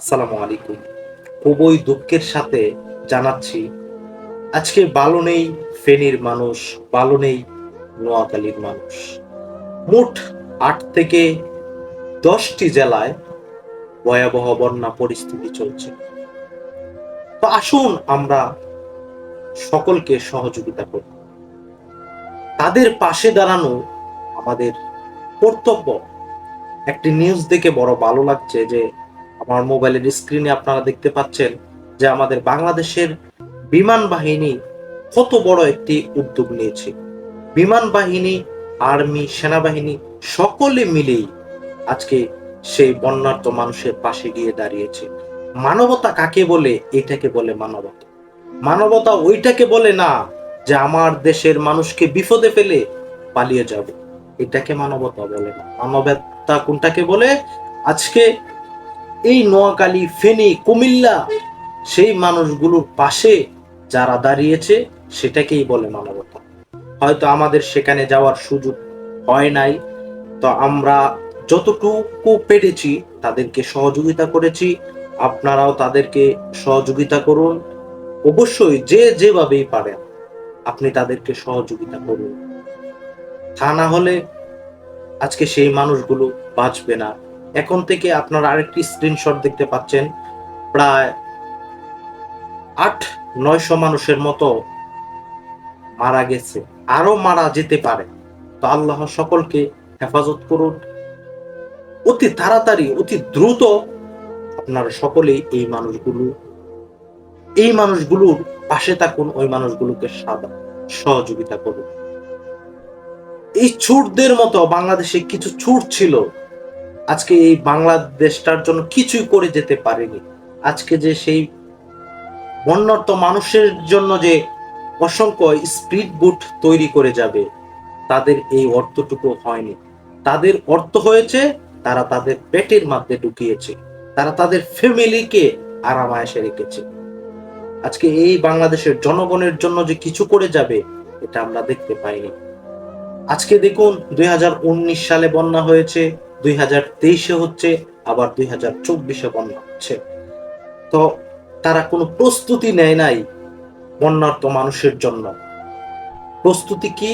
আসসালামু আলাইকুম। খুবই দুঃখের সাথে জানাচ্ছি, আজকে ভালো নেই ফেনীর মানুষ, ভালো নেই নোয়াখালীর মানুষ। মোট আট থেকে দশটি জেলায় ভয়াবহ বন্যা পরিস্থিতি চলছে। তো আসুন আমরা সকলকে সহযোগিতা করি। তাদের পাশে দাঁড়ানো আমাদের কর্তব্য। একটি নিউজ দেখে বড় ভালো লাগছে যে আমার মোবাইলের স্ক্রিনে আপনারা দেখতে পাচ্ছেন যে আমাদের বাংলাদেশের বিমান বাহিনী কত বড় একটি উদ্যোগ নিয়েছে। বিমান বাহিনী, আর্মি, সেনাবাহিনী সকলে মিলেই আজকে সেই বন্যার্ত মানুষের পাশে গিয়ে দাঁড়িয়েছে। মানবতা কাকে বলে? এটাকে বলে মানবতা। মানবতা ওইটাকে বলে না যে আমার দেশের মানুষকে বিপদে ফেলে পালিয়ে যাব। এটাকে মানবতা বলে না। মানবতা কোনটাকে বলে? আজকে এই নোয়াখালী, ফেনী, কুমিল্লা, সেই মানুষগুলোর পাশে যারা দাঁড়িয়েছে, সেটাকেই বলে মানবতা। হয়তো আমাদের সেখানে যাওয়ার সুযোগ হয় নাই, তো আমরা যতটুকু পেরেছি তাদেরকে সহযোগিতা করেছি। আপনারাও তাদেরকে সহযোগিতা করুন। অবশ্যই যে যেভাবেই পারেন, আপনি তাদেরকে সহযোগিতা করুন। তা না হলে আজকে সেই মানুষগুলো বাঁচবে না। এখন থেকে আপনারা আরেকটি স্ক্রিনশট দেখতে পাচ্ছেন। প্রায় আট নয়শো মানুষের মতো মারা গেছে। আরও মারা যেতে পারে। তো আল্লাহ সকলকে হেফাজত করুন। অতি তাড়াতাড়ি, অতি দ্রুত আপনারা সকলেই এই মানুষগুলো, এই মানুষগুলোর পাশে থাকুন, ওই মানুষগুলোকে সাদা সহযোগিতা করুন। এই ছুটদের মতো, বাংলাদেশে কিছু ছুট ছিল আজকে এই বাংলাদেশটার জন্য কিছুই করে যেতে পারেনি। আজকে যে সেই বন্যার্ত মানুষের জন্য যে অসংখ্য স্পিড বুট তৈরি করে যাবে, তাদের এই অর্থটুকু হয়নি। তাদের অর্থ হয়েছে, তারা তাদের পেটের মধ্যে ঢুকিয়েছে। তারা তাদের ফ্যামিলিকে আরামায়াসে রেখেছে। আজকে এই বাংলাদেশের জনগণের জন্য যে কিছু করে যাবে, এটা আমরা দেখতে পাইনি। আজকে দেখুন, দুই হাজার উনিশ সালে বন্যা হয়েছে। দুই হাজার তেইশে হচ্ছে, আবার দুই হাজার চব্বিশে বন্যা হচ্ছে। তো তারা কোনো প্রস্তুতি নেয় নাই বন্যার্ত মানুষের জন্য। প্রস্তুতি কি?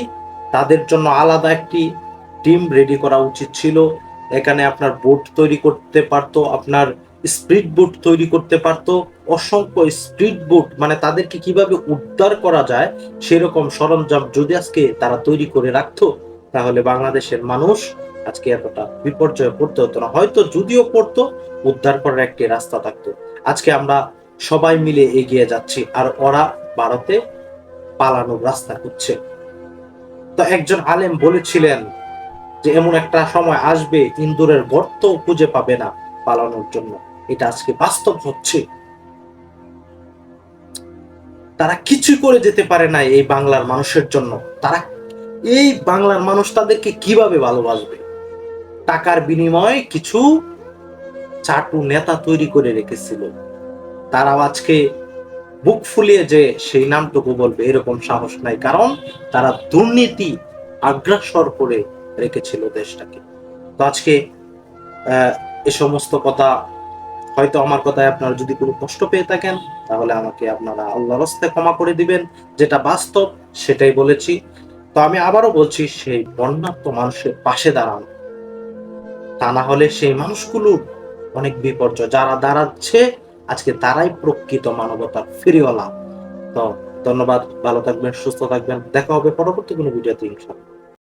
তাদের জন্য আলাদা একটি টিম রেডি করা উচিত ছিল। এখানে আপনার বোট তৈরি করতে পারতো, আপনার স্পিড বোট তৈরি করতে পারতো। অসংখ্য স্পিড বোট মানে তাদেরকে কীভাবে উদ্ধার করা যায় সেরকম সরঞ্জাম যদি আজকে তারা তৈরি করে রাখতো, তাহলে বাংলাদেশের মানুষ আজকে এতটা বিপর্যয়ে পড়তে হতো না। হয়তো যদিও পড়তো, উদ্ধার করার একটি রাস্তা থাকতো। আজকে আমরা সবাই মিলে এগিয়ে যাচ্ছি আর ওরা ভারতে পালানোর রাস্তা খুঁজছে। তো একজন আলেম বলেছিলেন যে, এমন একটা সময় আসবে, ইন্দুরের গর্ত খুঁজে পাবে না পালানোর জন্য। এটা আজকে বাস্তব হচ্ছে। তারা কিছু করে যেতে পারে না এই বাংলার মানুষের জন্য। তারা, এই বাংলার মানুষ তাদেরকে কীভাবে ভালোবাসবে? টাকার বিনিময়ে কিছু চাটু নেতা তৈরি করে রেখেছিল। তারাও আজকে বুক ফুলিয়ে যে সেই নামটুকু বলবে, এরকম সাহস নাই, কারণ তারা দুর্নীতি আগ্রাসর করে রেখেছিল দেশটাকে। তো আজকে এ সমস্ত কথা হয়তো আমার কথায় আপনারা যদি কোনো কষ্ট পেয়ে থাকেন, তাহলে আমাকে আপনারা আল্লাহ রস্তে ক্ষমা করে দিবেন, যেটা বাস্তব সেটাই বলেছি। তো আমি আবারও বলছি, সেই বন্যাত্ম মানুষের পাশে দাঁড়ানো। তা না হলে সেই মানুষগুলো অনেক বিপর্যয়। যারা দাঁড়াচ্ছে, আজকে তারাই প্রকৃত মানবতার ফিরিওয়ালা। তো ধন্যবাদ, ভালো থাকবেন, সুস্থ থাকবেন। দেখা হবে পরবর্তী কোনো ভিডিওতে ইনশাল্লাহ